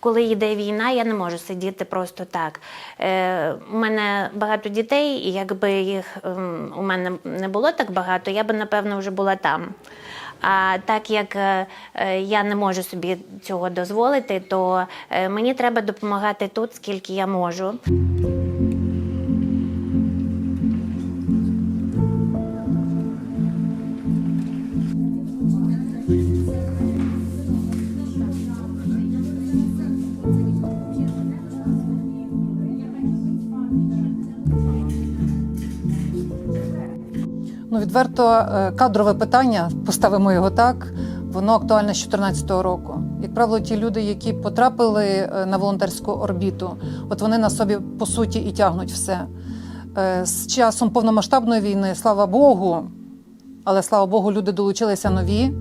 Коли йде війна, я не можу сидіти просто так. Е, у мене багато дітей, і якби їх е, у мене не було так багато, я би напевно вже була там. А так як е, е, я не можу собі цього дозволити, то е, мені треба допомагати тут, скільки я можу. Ну, відверто, е, кадрове питання, поставимо його так, воно актуальне з 2014 року. Як правило, ті люди, які потрапили е, на волонтерську орбіту, от вони на собі по суті і тягнуть все. Е, З часом повномасштабної війни, слава Богу, але слава Богу, люди долучилися нові.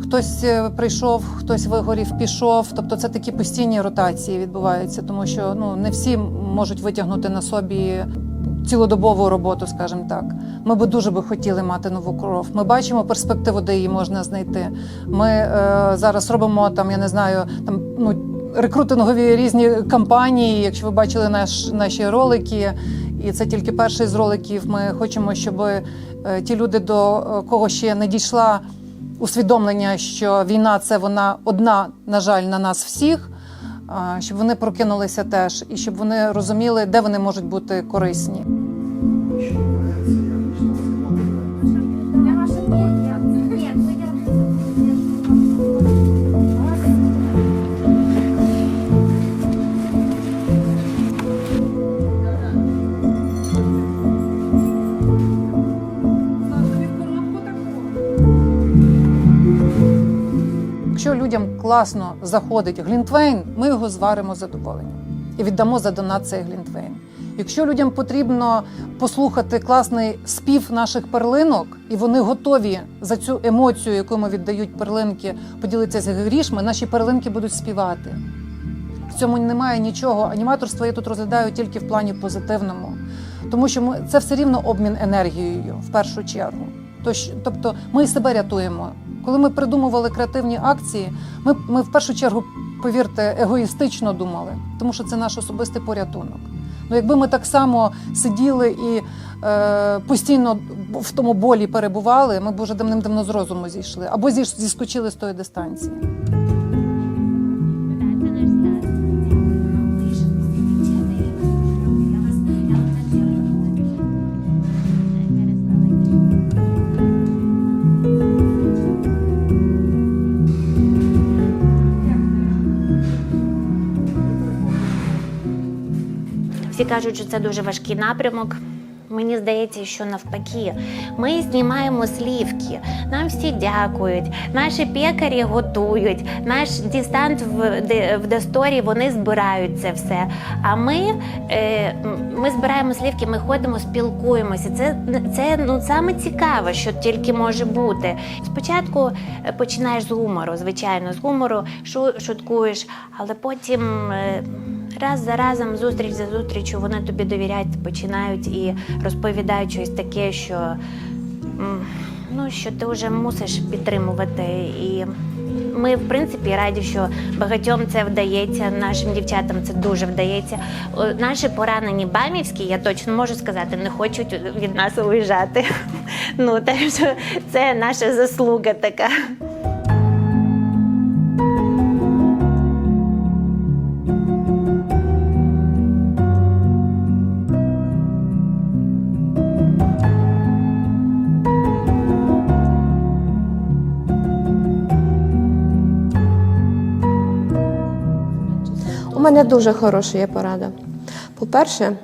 Хтось прийшов, хтось вигорів, пішов. Тобто це такі постійні ротації відбуваються, тому що ну не всі можуть витягнути на собі цілодобову роботу, скажімо так. Ми би дуже би хотіли мати нову кров. Ми бачимо перспективу, де її можна знайти. Ми е, зараз робимо там, я не знаю, там ну. Рекрутингові різні кампанії. Якщо ви бачили наш, наші ролики, і це тільки перший з роликів. Ми хочемо, щоб е, ті люди, до е, кого ще не дійшла усвідомлення, що війна це вона одна, на жаль, на нас всіх. а, Щоб вони прокинулися теж, і щоб вони розуміли, де вони можуть бути корисні. Людям класно заходить глінтвейн, ми його зваримо з задоволенням і віддамо за донат цей глінтвейн. Якщо людям потрібно послухати класний спів наших перлинок, і вони готові за цю емоцію, яку ми віддають перлинки, поділитися з грішми, наші перлинки будуть співати. В цьому немає нічого. Аніматорство я тут розглядаю тільки в плані позитивному, тому що ми це все рівно обмін енергією в першу чергу. Тобто, ми себе рятуємо. Коли ми придумували креативні акції, ми, ми в першу чергу, повірте, егоїстично думали, тому що це наш особистий порятунок. Ну, якби ми так само сиділи і е, постійно в тому болі перебували, ми б уже давним-давно з розуму зійшли або зіскочили з тої дистанції. Кажуть, що це дуже важкий напрямок. Мені здається, що навпаки, ми знімаємо слівки, нам всі дякують, наші пекарі готують, наш дістант в, в Десторі вони збирають це все. А ми, е, ми збираємо слівки, ми ходимо, спілкуємося. Це, це ну, саме цікаве, що тільки може бути. Спочатку е, починаєш з гумору, звичайно, з гумору шу- шуткуєш, але потім. е, Раз за разом, зустріч за зустрічю, вони тобі довіряють, починають і розповідають щось таке, що, ну, що ти вже мусиш підтримувати. І ми, в принципі, раді, що багатьом це вдається, нашим дівчатам це дуже вдається. Наші поранені бамівські, я точно можу сказати, не хочуть від нас уїжджати. Ну, так що це наша заслуга така. Мене дуже хороша є порада. По-перше,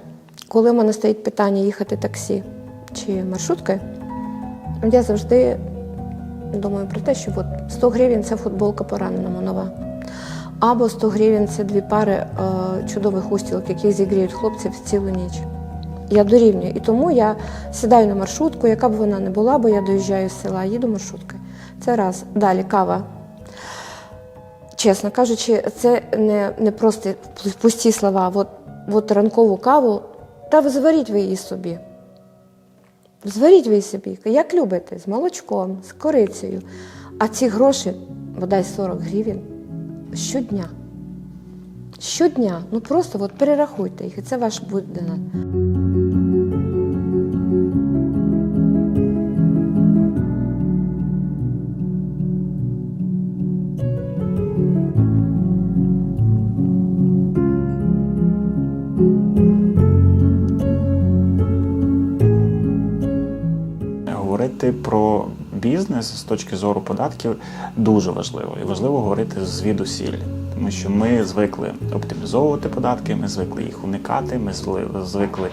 коли в мене стоїть питання їхати таксі чи маршруткою, я завжди думаю про те, що от 100 гривень це футболка пораненому нова. Або 100 гривень це дві пари е, чудових устілок, які зігріють хлопців цілу ніч. Я дорівнюю. І тому я сідаю на маршрутку, яка б вона не була, бо я доїжджаю з села, їду маршруткою. Це раз. Далі кава. Чесно кажучи, це не, не просто пусті слова. От, от ранкову каву, та зваріть ви її собі. Зваріть ви її собі, як любите, з молочком, з корицею. А ці гроші, бодай 40 гривень, щодня щодня. Ну просто от перерахуйте їх, і це ваш буде. Говорити про бізнес з точки зору податків дуже важливо. І важливо говорити звідусіль, тому що ми звикли оптимізовувати податки, ми звикли їх уникати, ми звикли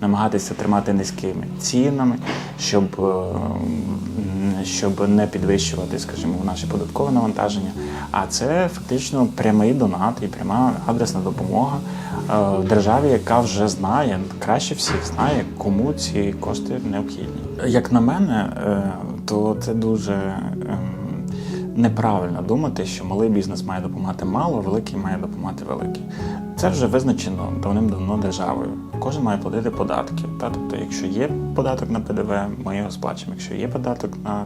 намагатися тримати низькими цінами, щоб, е, щоб не підвищувати, скажімо, наше податкове навантаження. А це фактично прямий донат і пряма адресна допомога е, державі, яка вже знає, краще всіх знає, кому ці кошти необхідні. Як на мене, е, то це дуже ем, неправильно думати, що малий бізнес має допомагати мало, великий має допомагати великий. Це вже визначено давним-давно державою. Кожен має платити податки. Та? Тобто, якщо є податок на ПДВ, ми його сплачуємо. Якщо є податок на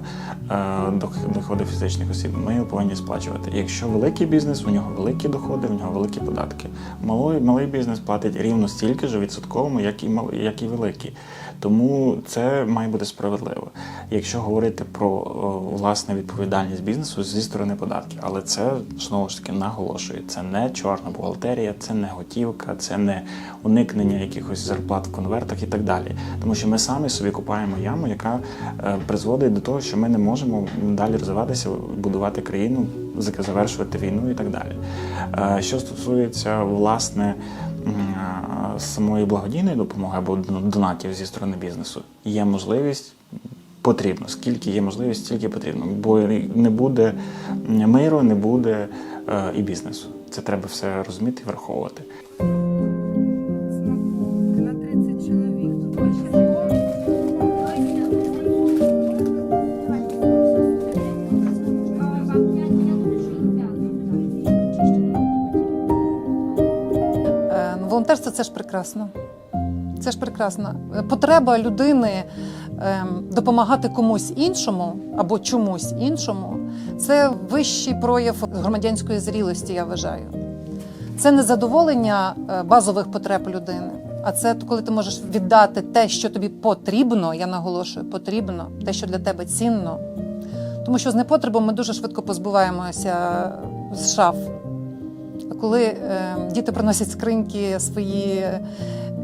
е, доходи фізичних осіб, ми його повинні сплачувати. Якщо великий бізнес, у нього великі доходи, у нього великі податки. Малий, малий бізнес платить рівно стільки ж відсотковому, як і мал- як і великий. Тому це має бути справедливо. Якщо говорити про о, власне відповідальність бізнесу зі сторони податків, але це знову ж таки наголошую, це не чорна бухгалтерія, це не готівка, це не уникнення якихось зарплат в конвертах і так далі. Тому що ми самі собі купаємо яму, яка е, призводить до того, що ми не можемо далі розвиватися, будувати країну, завершувати війну і так далі. Е, Що стосується власне самої благодійної допомоги або донатів зі сторони бізнесу, є можливість. Потрібно, скільки є можливість, стільки потрібно. Бо не буде миру, не буде е, і бізнесу. Це треба все розуміти і враховувати. на 30 чоловік. Тут Е, ну, Волонтерство це ж прекрасно. Це ж прекрасно. Е, Потреба людини ем, допомагати комусь іншому або чомусь іншому це вищий прояв громадянської зрілості, я вважаю. Це не задоволення е, базових потреб людини, а це коли ти можеш віддати те, що тобі потрібно, я наголошую, потрібно, те, що для тебе цінно. Тому що з непотребом ми дуже швидко позбуваємося з шаф. Коли е, діти приносять скриньки свої.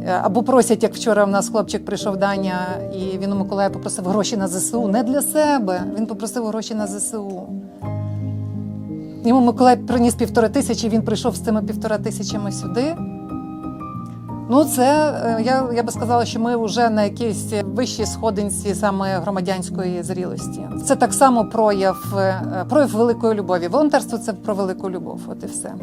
Е, Або просять, як вчора в нас хлопчик прийшов Даня, і він у Миколая попросив гроші на ЗСУ. Не для себе. Він попросив гроші на ЗСУ. Йому Миколай приніс півтора тисячі, він прийшов з цими півтора тисячами сюди. Ну, це е, я, я би сказала, що ми вже на якійсь вищій сходинці саме громадянської зрілості. Це так само прояв, е, прояв великої любові. Волонтерство це про велику любов. От і все.